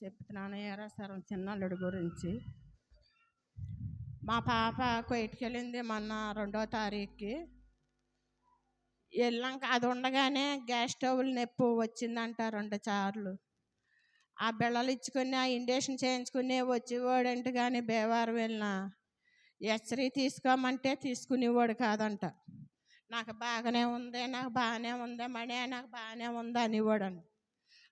చెప్తున్నాను ఏరాసరం చిన్నల్లుడి గురించి మా పాప కువైట్కి మొన్న రెండో తారీఖుకి. వెళ్ళాక అది ఉండగానే గ్యాస్ స్టవ్లు నొప్పి వచ్చిందంట రెండు చార్లు. ఆ బిళ్ళలు ఇచ్చుకుని ఆ ఇండక్షన్ చేయించుకుని వచ్చేవాడంటే కానీ బేవారు వెళ్ళిన ఎచ్చరి తీసుకోమంటే తీసుకునేవాడు కాదంట. నాకు బాగానే ఉంది నాకు బాగానే ఉంది మణి నాకు బాగానే ఉంది అనేవాడు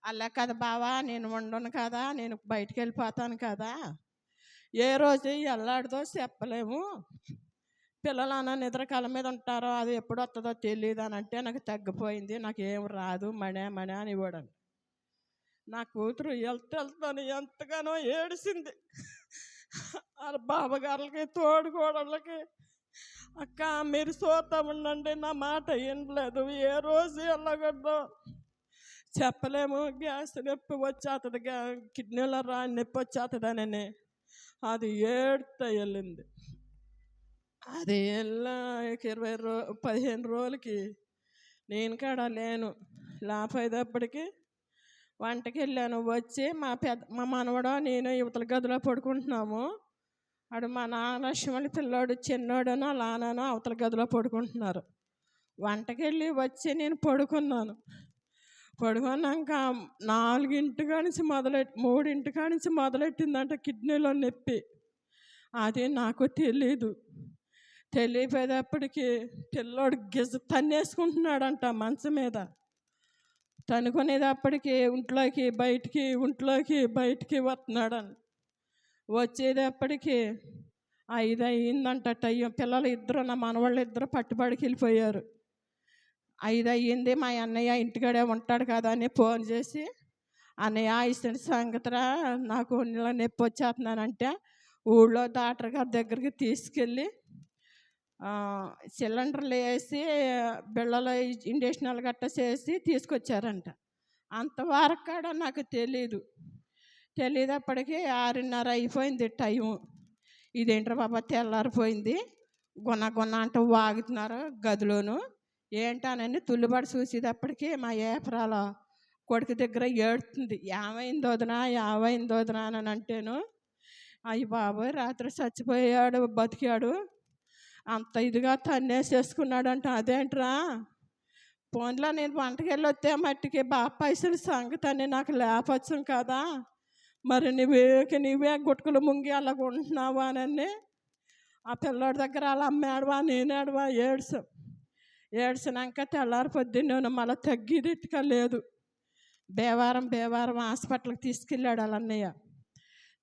అలా కదా బావా నేను ఉండను కదా నేను బయటికి వెళ్ళిపోతాను కదా. ఏ రోజు ఎల్లాడితో చెప్పలేము. పిల్లలు అన్న నిద్ర మీద ఉంటారో అది ఎప్పుడు వస్తుందో తెలియదు అని అంటే నాకు తగ్గిపోయింది. నాకు ఏం రాదు మణే మణే అని ఇవ్వడం నా కూతురు వెళ్తే వెళ్తాను ఎంతగానో ఏడిసింది. వాళ్ళ బావగారులకి తోడుకోడళ్ళకి అక్క మీరు చూస్తా ఉండండి నా మాట వినలేదు. ఏ రోజు వెళ్ళగడ్డో చెప్పలేము. గ్యాస్ నొప్పి వచ్చేస్తుంది కిడ్నీలో రా నొప్పి వచ్చేస్తుందనని అది ఏడుతో వెళ్ళింది. అది వెళ్ళా ఇరవై రో పదిహేను రోజులకి నేను కాడ లేను. లేకపోయేటప్పటికి వంటకి వెళ్ళాను. వచ్చి మా పెద్ద మా మనవడు నేను యువతల గదిలో పడుకుంటున్నాము. అడు మా నాన్న లక్ష్మణి పిల్లోడు చిన్నోడనో లానో అవతల గదిలో పడుకుంటున్నారు. వంటకెళ్ళి వచ్చి నేను పడుకున్నాను. పడుకున్నాక నాలుగింటి కానించి మొదలెట్టి మూడింటి కానించి మొదలెట్టిందంట కిడ్నీలో నొప్పి. అది నాకు తెలీదు. తెలియపోయేటప్పటికి పిల్లోడు గిజ తన్నేసుకుంటున్నాడంట మంచం మీద. తనుకునేటప్పటికి ఇంట్లోకి బయటికి ఇంట్లోకి బయటికి వస్తున్నాడని. వచ్చేటప్పటికి ఐదు అయ్యిందంట టైం. పిల్లలు ఇద్దరు నా మనవాళ్ళు ఇద్దరు పట్టుబడికి వెళ్ళిపోయారు ఐదు అయ్యింది మా అన్నయ్య ఇంటికాడే ఉంటాడు కదా అని ఫోన్ చేసి అన్నయ్య ఇసిన సంగతిరా నాకు ఇలా నొప్పి వచ్చేస్తున్నానంటే ఊళ్ళో డాక్టర్ గారి దగ్గరికి తీసుకెళ్ళి సిలిండర్లు వేసి బిళ్ళలో ఇండక్షన్లు గట్ట చేసి తీసుకొచ్చారంట. అంతవరకు కూడా నాకు తెలీదు. తెలియదప్పటికీ ఆరున్నర అయిపోయింది టైము. ఇదేంట్రా బాబా తెల్లారిపోయింది. గుణ గుణ అంటూ వాగుతున్నారు గదిలోను. ఏంటానని తుల్లుబడి చూసేటప్పటికీ మా ఏపరాల కొడుకు దగ్గర ఏడుతుంది ఏమైంది వదినా ఏమైంది వదినా అని అంటేను అయ్యి బాబోయ్ రాత్రి చచ్చిపోయాడు బతికాడు అంత ఇదిగా తన్నేసేసుకున్నాడు అంట అదేంట్రా? పోన్లా నేను వంటకెళ్ళి వస్తే మట్టికి బాగా పైసలు సంగతి అని నాకు లేపచ్చు కదా మరి నువ్వే నువ్వే గుట్టుకులు ముంగి అలాగ ఉంటున్నావా అని ఆ పిల్లోడి దగ్గర అలా అమ్మాడువా నేనాడువా ఏడ్చాం ఏడ్చినాక తెల్లారి పొద్దున్న మళ్ళీ తగ్గిదిట్టుగా లేదు బేవారం బేవారం హాస్పిటల్కి తీసుకెళ్ళాడు వాళ్ళ అన్నయ్య.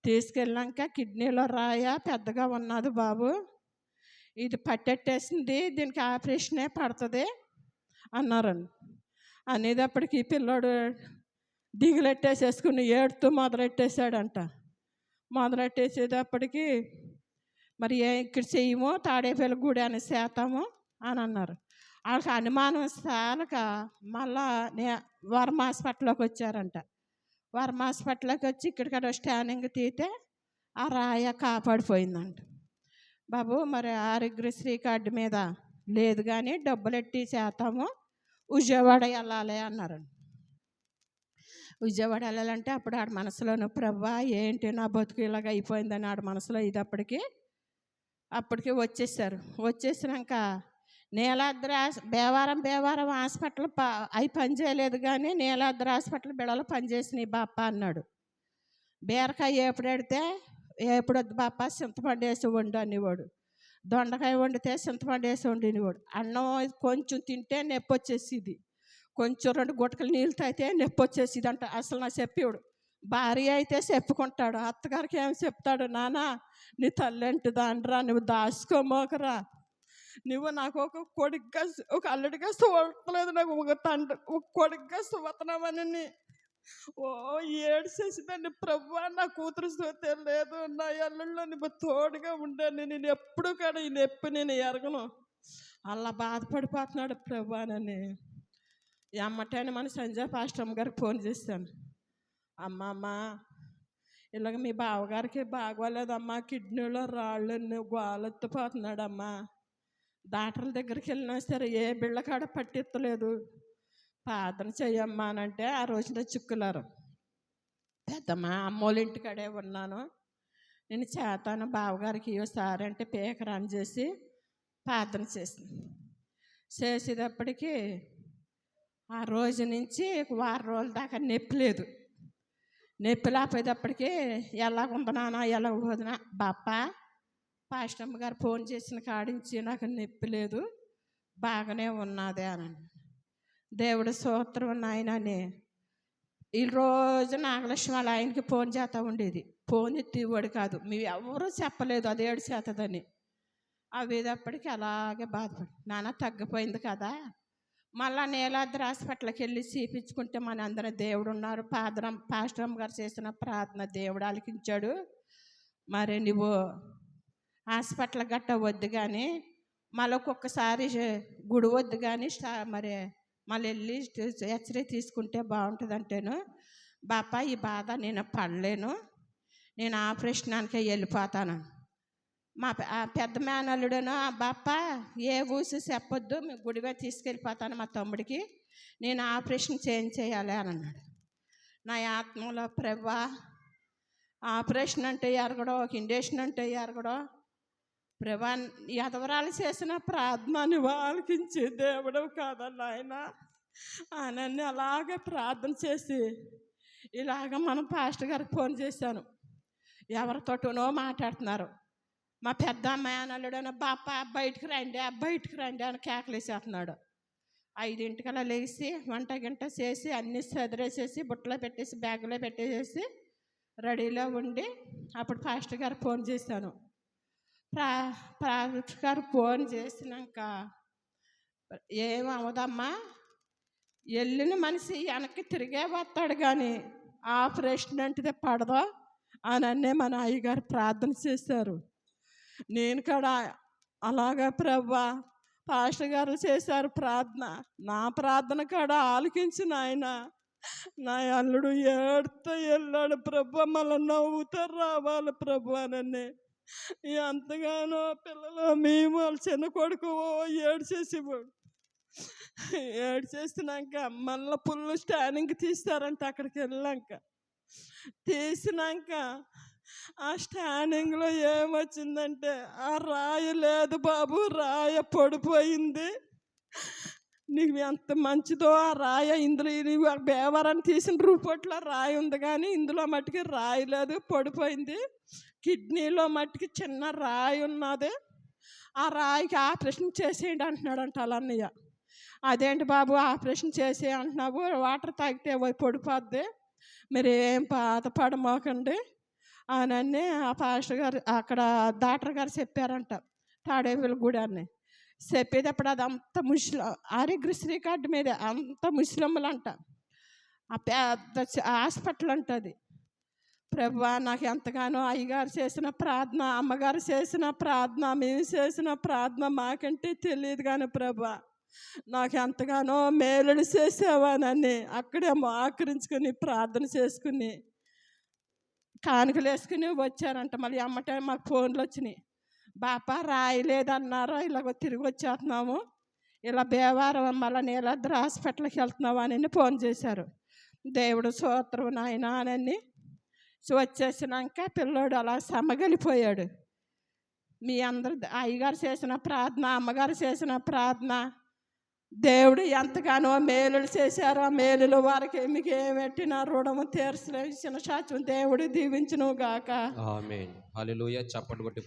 తీసుకెళ్ళాక కిడ్నీలో రాయ పెద్దగా ఉన్నది బాబు. ఇది పట్టెట్టేసింది దీనికి ఆపరేషనే పడుతుంది అన్నారండి. అనేటప్పటికి ఈ పిల్లోడు దిగులెట్టేసేసుకుని ఏడుతూ మొదలెట్టేశాడంట. మొదలెట్టేసేటప్పటికి మరి ఇక్కడ చేయము తాడేపల్లి గుడి అని చేతాము అని అన్నారు. వాళ్ళకి అనుమానం స్థానక మళ్ళా నే వర్మ హాస్పిటల్లోకి వచ్చారంట. వర్మ హాస్పిటల్లోకి వచ్చి ఇక్కడికడ స్కానింగ్ తీతే ఆ రాయ కాపాడిపోయిందంట. బాబు మరి ఆరోగ్యశ్రీ కార్డు మీద లేదు కానీ డబ్బులు ఎట్టి చేస్తాము విజయవాడ వెళ్ళాలి అన్నారు విజయవాడ వెళ్ళాలంటే అప్పుడు ఆడ మనసులోను ప్రభా ఏంటి నా బతుకు ఇలాగ అయిపోయిందని ఆడ మనసులో ఇది అప్పటికి? అప్పటికి వచ్చేసారు. వచ్చేసినాక నీలాద్రి బేవారం బేవారం హాస్పిటల్ ప అవి పనిచేయలేదు కానీ నీలాద్రి హాస్పిటల్ బిడలు పనిచేసినాయి బాప్ప అన్నాడు. బీరకాయ ఎప్పుడెడితే ఎప్పుడొద్దు బాప్ప చింతపండు వేసి వండు అనేవాడు. దొండకాయ వండితే చింతపండు వేసి వండినవాడు అన్నం కొంచెం తింటే నొప్పి వచ్చేసిది. కొంచెం రెండు గుట్టకలు నీళ్ళు తాగితే నొప్పి వచ్చేసిది అంట అసలు నా చెప్పేవాడు. భార్య అయితే చెప్పుకుంటాడు. అత్తగారికి ఏమి చెప్తాడు? నానా నీ తల్లి అంటే దాండ్రా నువ్వు దాచుకోమోకరా. నువ్వు నాకు ఒక కొడుగ్గా ఒక అల్లుడిగా చూడలేదు నాకు ఒక తండ్రి ఒక కొడుగ్గా చూస్తున్నామని ఓ ఏడ్చేసిందండి ప్రభు నా కూతురు చూస్తే లేదు. నా అల్లుల్లో నువ్వు తోడుగా ఉండాను నేను ఎప్పుడు కూడా ఈ నొప్పి నేను ఎరగను. అలా బాధపడిపోతున్నాడు ప్రభు అని ఎమ్మటని మన సంజయ్ పాస్టమ్ గారికి ఫోన్ చేశాను. అమ్మ అమ్మ ఇలాగ మీ బావగారికి బాగోలేదమ్మా. కిడ్నీలో రాళ్ళు గోలెత్తిపోతున్నాడమ్మా. డాక్టర్ల దగ్గరికి వెళ్ళినా సరే ఏ బిళ్ళ కాడ పట్టిత్తలేదు. ప్రార్థన చెయ్యమ్మా అని అంటే ఆ రోజున చిక్కులారు. పెద్దమ్మ అమ్మోళ్ళ ఇంటికాడే ఉన్నాను. నేను చేతాను బావగారికి ఇవ్వసారి అంటే పేక చేసి ప్రార్థన చేసింది. చేసేటప్పటికీ ఆ రోజు నుంచి ఒక వారం రోజుల దాకా నొప్పి లేదు. నొప్పి లేకపోయేటప్పటికీ ఎలా నాన్న ఎలా పోదునా బాప్ప పాస్టమ్మ గారు ఫోన్ చేసిన కాడించి నాకు నొప్పి లేదు బాగానే ఉన్నది అని దేవుడు సూత్రం నాయనని ఈ రోజు నాగలక్ష్మి వాళ్ళ ఆయనకి ఫోన్ చేస్తూ ఉండేది. ఫోన్ ఎత్తివాడు కాదు మీ ఎవరూ చెప్పలేదు అది ఏడు చేతదని. అవేదప్పటికి అలాగే బాధపడి నాన్న తగ్గిపోయింది కదా మళ్ళా నీలాద్రి హాస్పిటల్కి వెళ్ళి చూపించుకుంటే మన అందరం దేవుడు ఉన్నారు. పాదరం పాస్టరమ్మ గారు చేసిన ప్రార్థన దేవుడు ఆలకించాడు. మరి నువ్వు హాస్పిటల్ గట్ట వద్దు కానీ మళ్ళీ ఒక్కొక్కసారి గుడి వద్దు కానీ మరి మళ్ళీ వెళ్ళి హెచ్చరి తీసుకుంటే బాగుంటుంది అంటేను బాపా ఈ బాధ నేను పడలేను. నేను ఆపరేషనానికే వెళ్ళిపోతాను మా పెద్ద మేనల్లుడను "ఆ బాప్ప ఏ ఊసి చెప్పొద్దు మీ గుడివే తీసుకెళ్ళిపోతాను మా తమ్ముడికి. నేను ఆపరేషన్ చేంజ్ చేయాలి అని అన్నాడు. నా ఆత్మలో ప్రభా ఆపరేషన్ అంటే ఎరగడో ఒక ఇండేషన్ అంటే ఎరగడో ప్రభా ఎదవరాలు చేసిన ప్రార్థనని ఆలకించి దేవుడు కాదన్న ఆయన ఆయనన్ని అలాగే ప్రార్థన చేసి ఇలాగ మనం పాస్టర్ గారికి ఫోన్ చేశాను. ఎవరితోటనో మాట్లాడుతున్నారు. మా పెద్ద అమ్మాయి అనలుడు బాప బయటికి రండి ఆ బయటికి రండి అని కేకలేసేస్తున్నాడు. ఐదింటికల్లా లేచి వంట గింట చేసి అన్ని సదిరేసేసి బుట్టలో పెట్టేసి బ్యాగులో పెట్టేసేసి రెడీలో ఉండి అప్పుడు పాస్టర్ గారు ఫోన్ చేశాను. ప్రా పాస్టర్ గారు ఫోన్ చేసినాక ఏం అవదమ్మా? వెళ్ళిన మనిషి వెనక్కి తిరిగే వస్తాడు కానీ ఆపరేషన్ అంటే పడదో? అని అన్నే మన అయ్యగారు ప్రార్థన చేశారు. నేను కూడా అలాగా ప్రవ్వా పాస్టర్ గారు చేశారు ప్రార్థన. నా ప్రార్థన కూడా ఆలకించిన ఆయన. నా అల్లుడు ఏడుతో వెళ్ళాడు ప్రభు మళ్ళీ నవ్వుతారు రావాలి ప్రభు అనన్నే ఎంతగానో పిల్లలు మేము వాళ్ళ చిన్న కొడుకు ఏడ్చేసేవాడు. ఏడ్చేసినాక మళ్ళీ పుల్లు స్టాండింగ్ తీస్తారంట అక్కడికి వెళ్ళాక. తీసినాక ఆ స్టాండింగ్లో ఏమొచ్చిందంటే ఆ రాయి లేదు బాబు రాయ పడిపోయింది. నీకు ఎంత మంచిదో ఆ రాయ ఇందులో నీవు ఆ బేవరాన్ని తీసిన రూపట్లో రాయి ఉంది కానీ ఇందులో మట్టుకి రాయి లేదు పడిపోయింది. కిడ్నీలో మట్టికి చిన్న రాయి ఉన్నది. ఆ రాయికి ఆపరేషన్ చేసేయండి అంటున్నాడంట అలన్నయ్య. అదేంటి బాబు ఆపరేషన్ చేసే అంటున్నావు వాటర్ తాగితే పొడిపోద్ది పడిపోద్ది మీరు ఏం బాధపడమోకండి అని ఆ పాస్టర్ గారు అక్కడ డాక్టర్ గారు చెప్పారంట తాడేపల్లి గుడి అని చెప్పేటప్పుడు అది అంత ముస్లిం ఆరోగ్య కార్డు మీద అంత ముస్లింలు అంట ఆ పెద్ద హాస్పిటల్ హాస్పిటల్ అంటది ప్రభా నాకు ఎంతగానో అయ్యగారు చేసిన ప్రార్థన అమ్మగారు చేసిన ప్రార్థన మేము చేసిన ప్రార్థన మాకంటే తెలియదు కానీ ప్రభా నాకు ఎంతగానో మేలుడు చేసేవానని అక్కడే ఆకరించుకుని ప్రార్థన చేసుకుని కానుకలు వేసుకుని వచ్చారంట. మళ్ళీ అమ్మటే మాకు ఫోన్లు వచ్చినాయి. బాపా రాయలేదన్నారు? ఇలాగ తిరిగి వచ్చేస్తున్నాము. ఇలా బేవారం మళ్ళీ నీలాద్రి హాస్పిటల్కి వెళ్తున్నావు? అని ఫోన్ చేశారు. దేవుడు సూత్రం నాయన అని సో వచ్చేసినాక పిల్లోడు అలా సమగలిపోయాడు. మీ అందరు అయ్యగారు చేసిన ప్రార్థన అమ్మగారు చేసిన ప్రార్థన దేవుడు ఎంతగానో మేలులు చేశారో. ఆ మేలులు వారికి మీకు పెట్టిన రుణము తీర్చలేసిన సాక్ష్యం దేవుడు దీవించును గాక ఆమెన్. హల్లెలూయా. చప్పటి కొట్టి